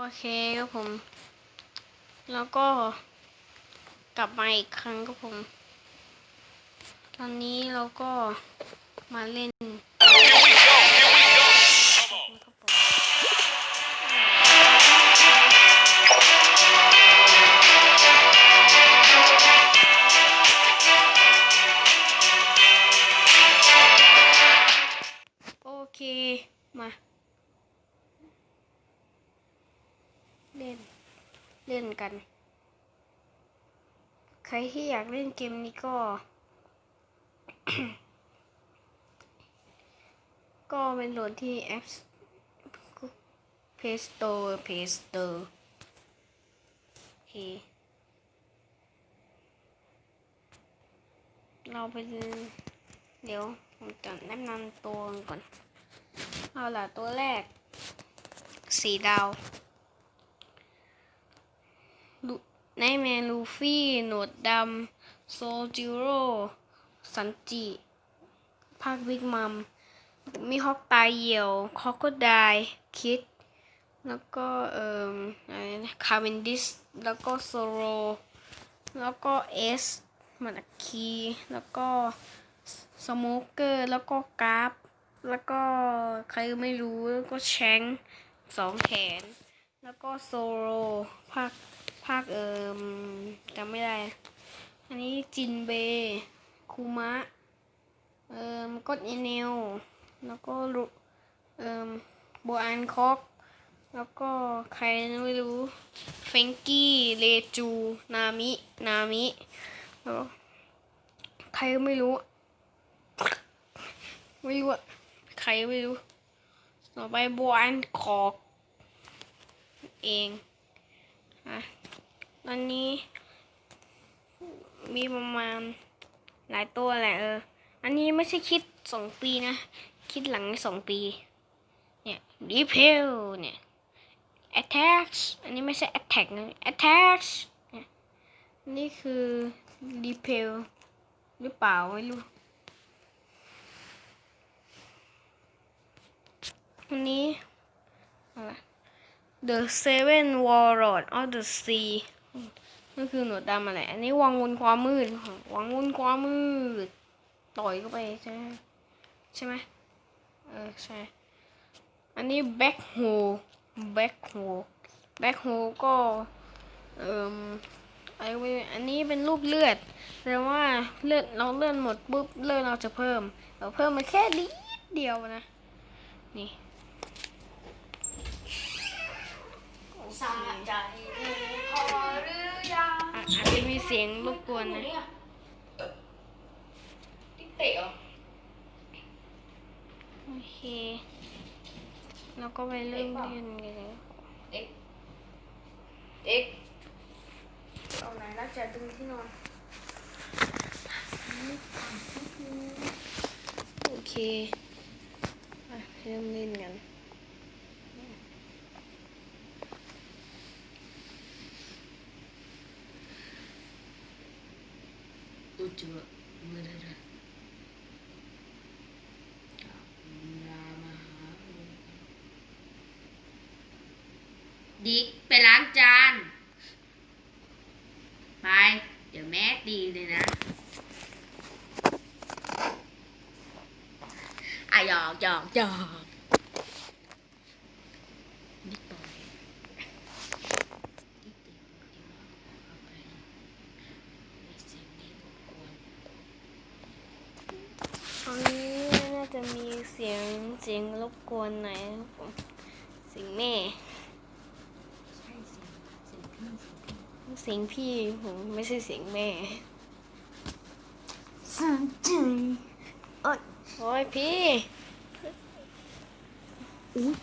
โอเคครับผม แล้วก็กลับมาอีกครั้งครับผม ตอนนี้เราก็มาเล่นโอเค มา เล่น เล่นกัน ใครที่อยากเล่นเกมนี้ก็ ก็เป็นโหลดที่แอป Play Store Play Store โอเคเราไปเดี๋ยวผมจะแนะนำตัวก่อน เอาล่ะตัวแรก สีดาวลู ไนแมนลูฟี่ หนวดดำ โซจิโร่ สันจิ ภาคบิ๊กมัม มีฮอกตายเหี่ยว คอกโคไดคิด แล้วก็เอ่ออคาร์เวนดิส แล้วก็โซโร แล้วก็เอสมานาคี แล้วก็สโมเกอร์ แล้วก็กราฟ แล้วก็ใครไม่รู้ แล้วก็แชงสองแขน แล้วก็โซโรภาค ภาคเอ่มจำไม่ได้ อันนี้จินเบย์คูมะ เอ่มก็ดเอเนล แล้วก็ลุเอ่มโบอันคอก แล้วก็ใครไม่รู้เฟงกี้เลจู นามิ นามิแล้วใครไม่รู้ ไม่รู้อะใครไม่รู้ ต่อไปโบอันคอก เองอะ ตอนนี้ มีประมาณหลายตัวแหละเออ อันนี้ไม่ใช่คิดสองปีนะ คิดหลังสองปี เนี่ย repel เนี่ย attacks อันนี้ไม่ใช่ attack นะ attacks เนี่ยนี่คือ repel หรือเปล่าไม่รู้อันนี้อะไร The Seven Warlord of the Sea นั่นคือหนวดดำอะไรอันนี้วังวนความมืดวังวนความมืด ต่อยเข้าไปใช่ไหมใช่ไหมเออใช่ อันนี้ Back Hole Back Hole Back Hole ก็เอ่มไอเว้อันนี้เป็นรูปเลือดแสดงว่าเลือดเราเลือดหมดปุ๊บเลือดเราจะเพิ่ม เราเพิ่มมาแค่นิดเดียวนะ นี่สะใจเธอพอหรือยัง อะอาจจะมี เสียงรบกวนนะติ๊กเตะเหรอโอเคแล้วก็ไปเริ่มเล่นกันเลยเด็กเด็กเอาไหนแล้วจะดึงที่นอนโอเคอะเริ่มเล่นกัน อุจจาระมือระระรามหาดิกไปล้างจาน ไป เดี๋ยวแม่ตีเลยนะอะหยอกหยอกหยอกนิดหน่อยนิดเดียวเดี๋ยวเอาไปไม่เสียงนี้รบกวน ตอนนี้น่าจะมีเสียงเสียงรบกวนหน่อยนะครับผมเสียงแม่ใช่เสียงเสียงพี่เสียงพี่เสียงพี่ผมไม่ใช่เสียงแม่สนใจโอ้ยโอ้ยพี่อุ้ย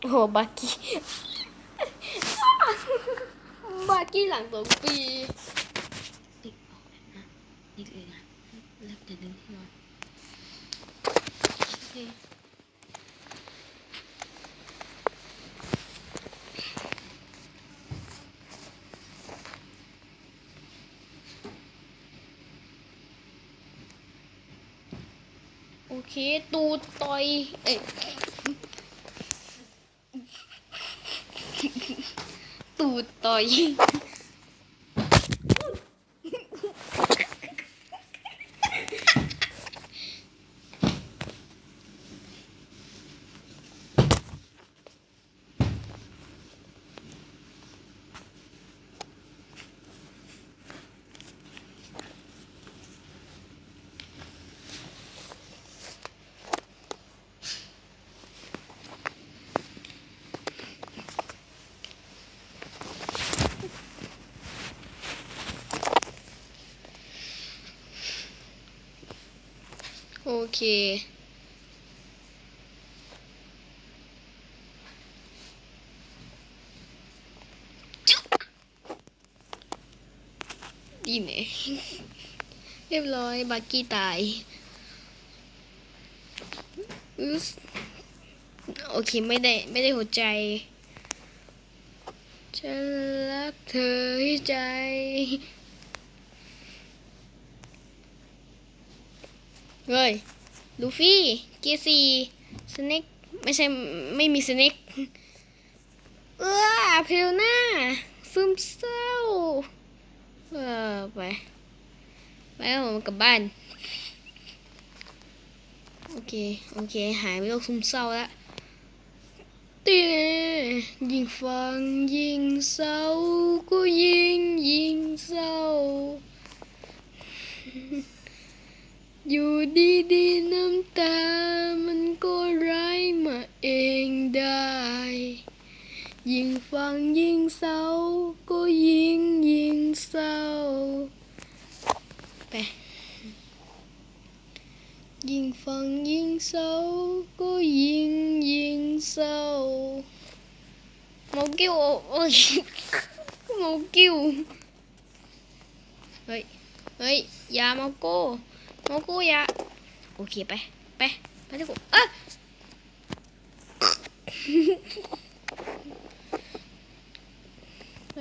โอ้โหบักกี้บักกี้หลังสองปีติ๊กออกเลยนะติ๊กเลยนะแล้วจะดึงที่นอน โอเค ตูดต่อย เอ้ยตูดต่อย เค ดีเนี่ยเรียบร้อยบักกี้ตายอึสโอเค ไม่ได้ ไม่ได้หัวใจ ฉันรักเธอให้ใจ เฮ้ย ลูฟี่เกียร์สี่สเน็กไม่ใช่ไม่มีสเน็กเออเพลน้าซึมเศร้าเออไปไปเอาผมกลับบ้าน โอเค โอเค หายไปโรคซึมเศร้าแล้วตียิ่งฟังยิ่งเศร้าก็ยิ่งยิ่งเศร้า อยู่ดีๆน้ำตา มันก็ไหลมาเองได้ ยิ่งฟังยิ่งเศร้า ก็ยิ่งยิ่งเศร้า ไป ยิ่งฟังยิ่งเศร้า ก็ยิ่งยิ่งเศร้าเมกิ้วโอ้ยเมกิ้ว เฮ้ย เฮ้ยอยามาโก้ โมกูยะโอเคไป ไป ไปที่กูเอ้ยไป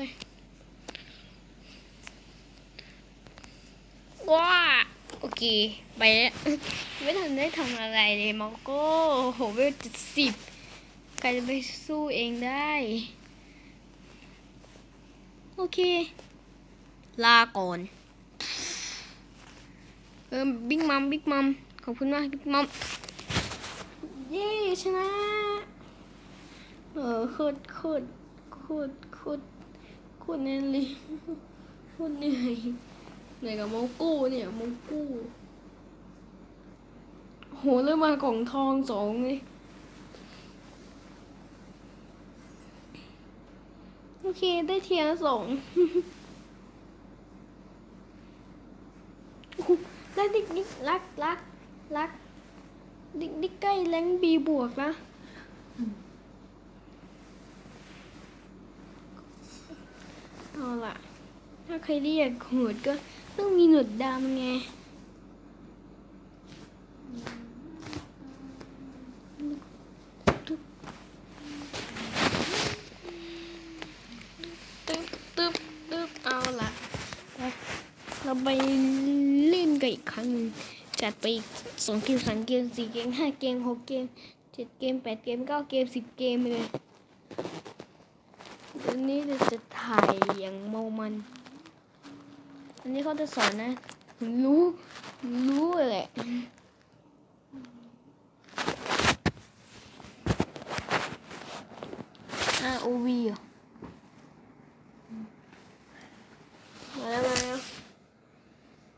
ว้าโอเค ไปแล้วไม่ทันได้ทำอะไรเลยมอโก้โหเวลเจ็ดสิบใครจะไปสู้เองได้ โอเค ลาก่อน ออบิ๊กมัมบิ๊กมัมขอบคุณมากบิ๊กมัมเย้ชนะเออโคตรโคตรโคตรโคตรโคตรแน่นเลยโคตรเหนื่อยเหนื่อยกับโมกู้เนี่ยโมกู้โหเริ่มมากล่องทองสองเลยโอเคได้เทียร์สอง แล้วดิกดิกรักรักรักดิกดิกใกล้แรงบีบวกนะเอาล่ะ ถ้าใครเรียกโหดก็ต้องมีหนวดดำไงตึ๊บตึ๊บตึ๊บเอาล่ะ เราไป กันอีกครั้งหนึ่งจัดไปอีกสองเกมสามเกมสี่เกมห้าเกมหกเกมเจ็ดเกมแปดเกมเก้าเกมสิบเกมเลยวันนี้เราจะถ่ายอย่างเมามัน อันนี้เขาจะสอนนะ รู้ รู้แหละ อ่าโอวีอะ มาแล้วมาแล้ว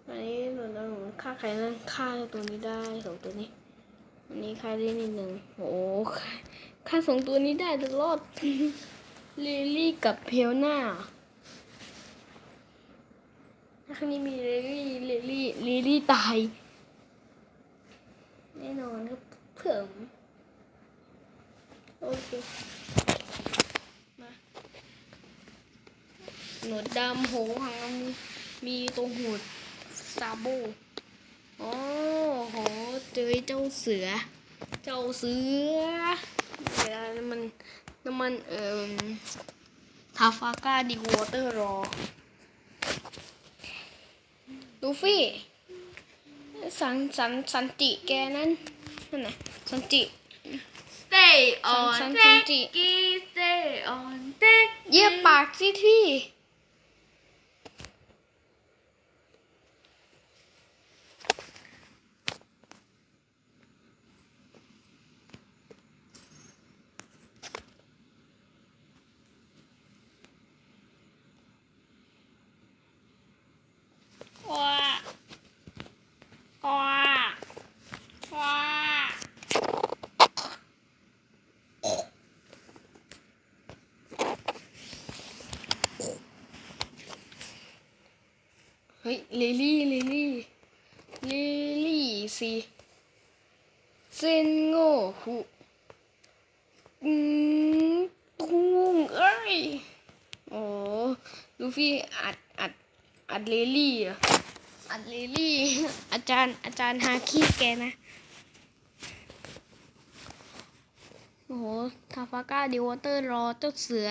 อันนี้เราเราฆ่า ใครนั่นฆ่าตัวนี้ได้สองตัวนี้อันนี้ฆ่าได้นิดหนึ่งโอ้ฆ่าฆ่าสองตัวนี้ได้จะรอดลิลลี่กับเพลน่าถ้าครั้งนี้มีลิลลี่ลิลลี่ลิลลี่ตายแน่นอนครับเผื่อมโอเคมาหนวดดำโหหางมีมีตรงหูดซาโบ โอ้โห เจอเจ้าเสือ เจ้าเสือเวลาน้ำมันน้ำมันเอ่อทาฟาก้าดีวอเตอร์รอลูฟี่ สันสันสันติแกนั่นนั่นน่ะสันติ Stay on on San- San- Frankie, stay ออนเต็กเยียบปากสิที่ ว้าว้าว้าเฮ้ยลิลี่ลิลี่ลิลี่สิเซนโง่หุอืมตุ้งเอ้ยโอ้ลูฟี่อัดอัดอัดลิลี่อะอัดลิลี่ อาจารย์อาจารย์ฮาคิแกนะโอ้โหทาฟาก้าดิวอเตอร์รอเจ้าเสือ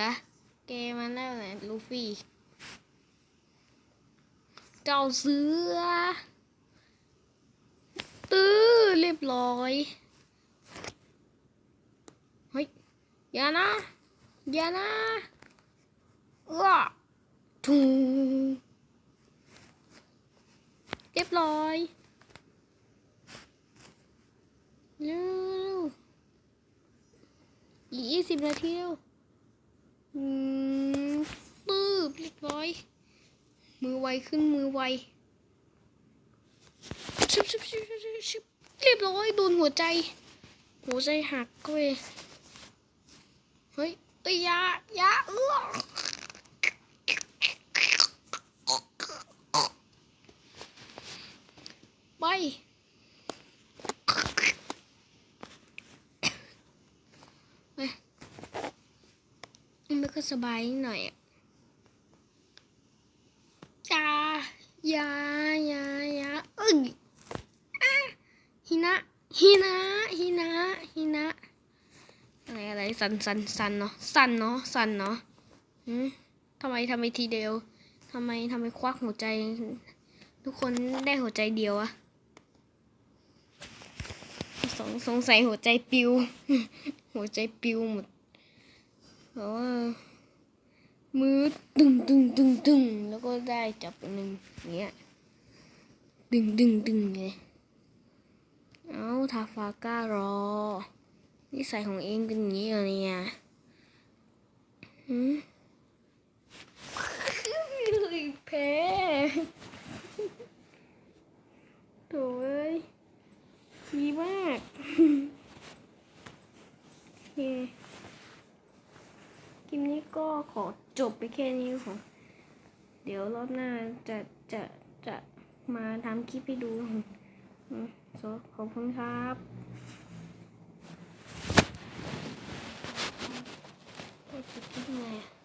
แกมันแล้วแหละลูฟี่ เจ้าเสือ ตื้อเรียบร้อย เฮ้ย อย่านะ อย่านะเอ้อทูเรียบร้อยเร็วอีกยี่สิบนาทีแล้วอืมปื้บเรียบร้อย มือไวขึ้นมือไวชิบชิบชิบชิบชิบชบเรียบร้อยโดนหัวใจ หัวใจหักก็เลยเฮ้ยเอ้ยยาอยาเออไปไปมันก็สบายนิดหน่อยอะ จ้ายายายาเอ้ยอะฮินะฮินะฮินะฮินะอะไรอะไร สันสันสันเนาะสันเนาะสันเนาะหืมทำไมทำไมทีเดียวทำไมทำไมควักหัวใจ ทุกคนได้หัวใจเดียวอะสงสงสัยหัวใจปิว หัวใจปิวหมดเพราะว่ามือตึงตึงตึงตึงแล้วก็ได้จับหนึ่งอย่างเงี้ยดึงดึงดึงเลย เอาทาฟาก้ารอ นิสัยของเองเป็นอย่างนี้เหรอเนี่ยหืมแพ้โถ่เอ้ยดีมากโอเคคลิปนี้ก็ขอจบไปแค่นี้ค่ะเดี๋ยวรอบหน้าจะจะจะมาทำคลิปให้ดูขอบคุณครับ ก